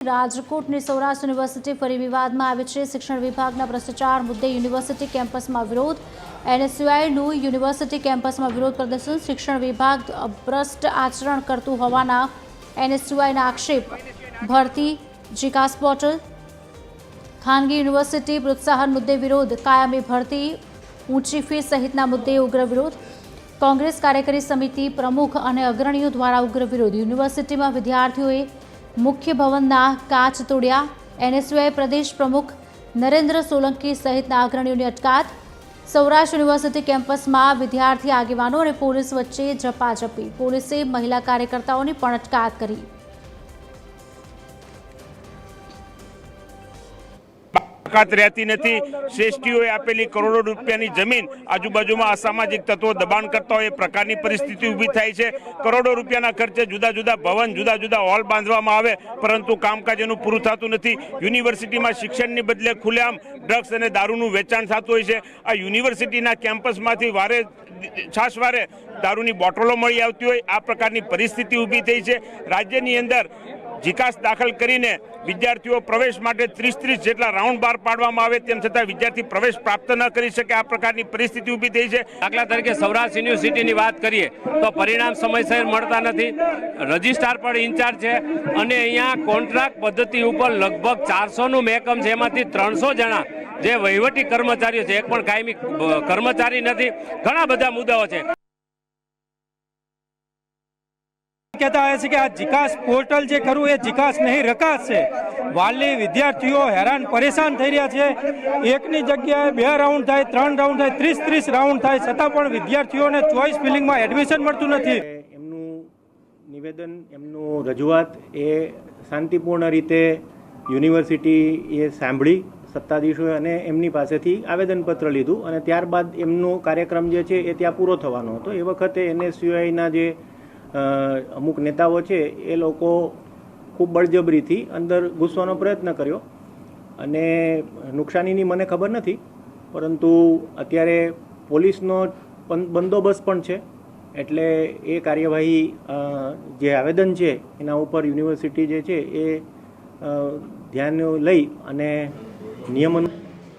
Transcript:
રાજકોટની સૌરાષ્ટ્ર યુનિવર્સિટી ફરી વિવાદમાં આવી છે. શિક્ષણ વિભાગના ભ્રષ્ટાચાર મુદ્દે યુનિવર્સિટી કેમ્પસમાં વિરોધ. એનએસયુઆઈનું યુનિવર્સિટી કેમ્પસમાં વિરોધ પ્રદર્શન. શિક્ષણ વિભાગ ભ્રષ્ટ આચરણ કરતું હોવાના એનએસયુઆઈના આક્ષેપ. ભરતી જીકાસ પોર્ટલ ખાનગી યુનિવર્સિટી પ્રોત્સાહન મુદ્દે વિરોધ. કાયમી ભરતી, ઊંચી ફી સહિતના મુદ્દે ઉગ્ર વિરોધ. કોંગ્રેસ કાર્યકારી સમિતિ પ્રમુખ અને અગ્રણીઓ દ્વારા ઉગ્ર વિરોધ. યુનિવર્સિટીમાં વિદ્યાર્થીઓએ મુખ્ય ભવનના કાચ તોડ્યા. એનએસયુઆઈ પ્રદેશ પ્રમુખ નરેન્દ્ર સોલંકી સહિતના અગ્રણીઓની અટકાત સૌરાષ્ટ્ર યુનિવર્સિટી કેમ્પસમાં વિદ્યાર્થી આગેવાનો અને પોલીસ વચ્ચે ઝપાઝપી. પોલીસે મહિલા કાર્યકર્તાઓની પણ અટકાત કરી. તાકાત રહેતી નથી. શ્રેષ્ઠીઓએ આપેલી કરોડો રૂપિયાની જમીન આજુબાજુમાં અસામાજિક તત્વો દબાણ કરતા હોય એ પ્રકારની પરિસ્થિતિ ઊભી થાય છે. કરોડો રૂપિયાના ખર્ચે જુદા જુદા ભવન, જુદા જુદા હોલ બાંધવામાં આવે, પરંતુ કામકાજ એનું પૂરું થતું નથી. યુનિવર્સિટીમાં શિક્ષણની બદલે ખુલ્લેઆમ ડ્રગ્સ અને દારૂનું વેચાણ થતું હોય છે. આ યુનિવર્સિટીના કેમ્પસમાંથી વારે છાશવારે દારૂની બોટલો મળી આવતી હોય. આ પ્રકારની પરિસ્થિતિ ઊભી થઈ છે. રાજ્યની અંદર જીકાસ દાખલ કરીને વિદ્યાર્થીઓ પ્રવેશ માટે ત્રીસ ત્રીસ જેટલા રાઉન્ડ બાર પાડવામાં આવે તેમ છતાં વિદ્યાર્થી પ્રવેશ પ્રાપ્ત ન કરી શકે. આ પ્રકારની પરિસ્થિતિ ઊભી થઈ છે. દાખલા તરીકે સૌરાષ્ટ્ર યુનિવર્સિટીની વાત કરીએ તો પરિણામ સમયસર મળતા નથી. રજિસ્ટ્રાર પણ ઇન્ચાર્જ છે અને અહીંયા કોન્ટ્રાક્ટ પદ્ધતિ ઉપર લગભગ ચારસોનું મેકમ છે. એમાંથી ત્રણસો જણા જે વહીવટી કર્મચારીઓ છે. એક પણ કાયમી કર્મચારી નથી. ઘણા બધા મુદ્દાઓ છે. કહેતા હોય છે કે આ જીકાસ પોર્ટલ જે ખરું એ જીકાસ નહીં, રકાસ છે. વાલી વિદ્યાર્થીઓ હેરાન, પરેશાન થઈ રહ્યા છે. એકની જગ્યાએ બે રાઉન્ડ થાય, ત્રણ રાઉન્ડ થાય, ત્રીસ ત્રીસ રાઉન્ડ થાય, છતાં પણ વિદ્યાર્થીઓને ચોઈસ ફિલિંગમાં એડમિશન મળતું નથી. એમનું નિવેદન, એમનું રજૂઆત એ શાંતિપૂર્ણ રીતે યુનિવર્સિટી એ સાંભળી, સત્તાધીશોએ અને એમની પાસેથી આવેદનપત્ર લીધું અને ત્યારબાદ એમનો કાર્યક્રમ જે છે એ ત્યાં પૂરો થવાનો હતો. એ વખતે એનએસયુઆઈના જે અમુક નેતાઓ છે, એ લોકો ખૂબ બળજબરીથી અંદર ઘૂસવાનો પ્રયત્ન કર્યો. અને નુકસાનીની મને ખબર નથી, પરંતુ અત્યારે પોલીસનો બંદોબસ્ત પણ છે. એટલે એ કાર્યવાહી જે આવેદન છે, એના ઉપર યુનિવર્સિટી જે છે, એ ધ્યાન લઈ અને નિયમન